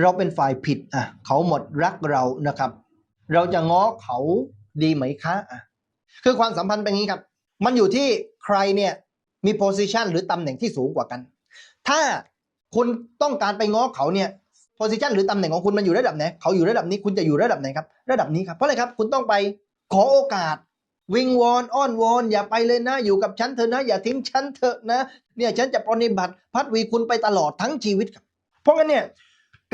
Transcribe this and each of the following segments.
เราเป็นฝ่ายผิดอะเขาหมดรักเรานะครับ เราจะง้อเขาดีไหมคะอะคือความสัมพันธ์เป็นอย่างนี้ครับ มันอยู่ที่ใครเนี่ยมีโพสิชันหรือตำแหน่งที่สูงกว่ากัน ถ้าคุณต้องการไปง้อเขาเนี่ยโพสิชันหรือตำแหน่งของคุณมันอยู่ระดับไหนเขาอยู่ระดับนี้คุณจะอยู่ระดับไหนครับ ระดับนี้ครับ เพราะอะไรครับคุณต้องไปขอโอกาส วิงวอนอ้อนวอนอย่าไปเลยนะอยู่กับฉันเถอะนะ อย่าทิ้งฉันเถอะนะเนี่ยฉันจะปฏิบัติพัดวีคุณไปตลอดทั้งชีวิตครับ เพราะงั้นเนี่ย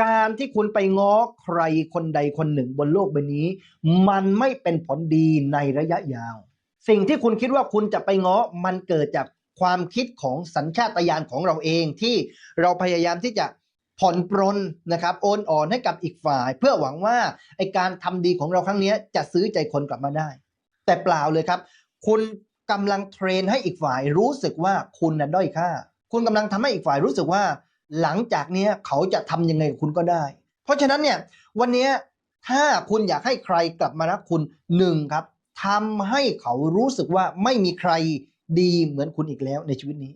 การที่คุณไปง้อใครคนใดคนหนึ่งบนโลกใบนี้ มันไม่เป็นผลดีในระยะยาว สิ่งที่คุณคิดว่าคุณจะไปง้อมันเกิดจากความคิดของสัญชาตญาณของเราเองที่เราพยายามที่จะผ่อนปรนนะครับโอนอ่อนให้กับอีกฝ่าย เพื่อหวังว่าไอการทำดีของเราครั้งนี้จะซื้อใจคนกลับมาได้ แต่เปล่าเลยครับ คุณกำลังเทรนให้อีกฝ่ายรู้สึกว่าคุณน่ะด้อยค่า คุณกำลังทำให้อีกฝ่ายรู้สึกว่า หลังจากเนี้ยเขาจะทำยังไงคุณก็ได้ เพราะฉะนั้นเนี่ยวันนี้ถ้าคุณอยากให้ใครกลับมารักคุณหนึ่งครับทำให้เขารู้สึกว่าไม่มีใครดีเหมือนคุณอีกแล้วในชีวิตนี้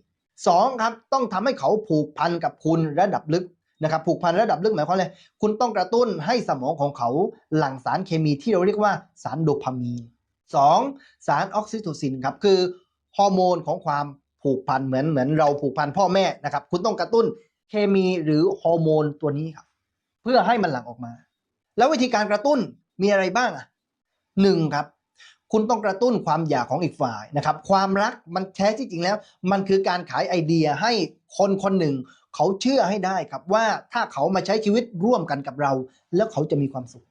สองครับต้องทำให้เขาผูกพันกับคุณระดับลึกนะครับผูกพันระดับลึกหมายความอะไรคุณต้องกระตุ้นให้สมองของเขาหลั่งสารเคมีที่เราเรียกว่าสารโดพามีนสองสารออกซิโทซินครับคือฮอร์โมนของความผูกพันเหมือนเหมือนเราผูกพันพ่อแม่นะครับคุณต้องกระตุ้น เคมีหรือฮอร์โมนตัวนี้ครับ เพื่อให้มันหลั่งออกมา แล้ววิธีการกระตุ้นมีอะไรบ้างอะหนึ่งครับ คุณต้องกระตุ้นความอยากของอีกฝ่ายนะครับ ความรักมันแท้ที่จริงแล้ว มันคือการขายไอเดียให้คนคนหนึ่ง เขาเชื่อให้ได้ครับว่าถ้าเขามาใช้ชีวิตร่วมกันกับเรา แล้วเขาจะมีความสุข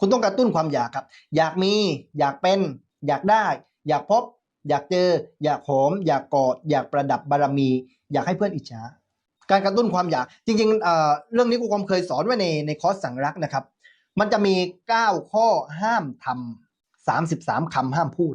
คุณต้องกระตุ้นความอยากครับ อยากมี อยากเป็น อยากได้ อยากพบ อยากเจอ อยากหอม อยากกอด อยากประดับบารมี อยากให้เพื่อนอิจฉา การกระตุ้นความอยาก จริงๆเเรื่องนี้ครูความเคยสอนไว้ในในคอร์สสั่งรักนะครับ มันจะมี 9 ข้อห้ามทำ33คำห้ามพูด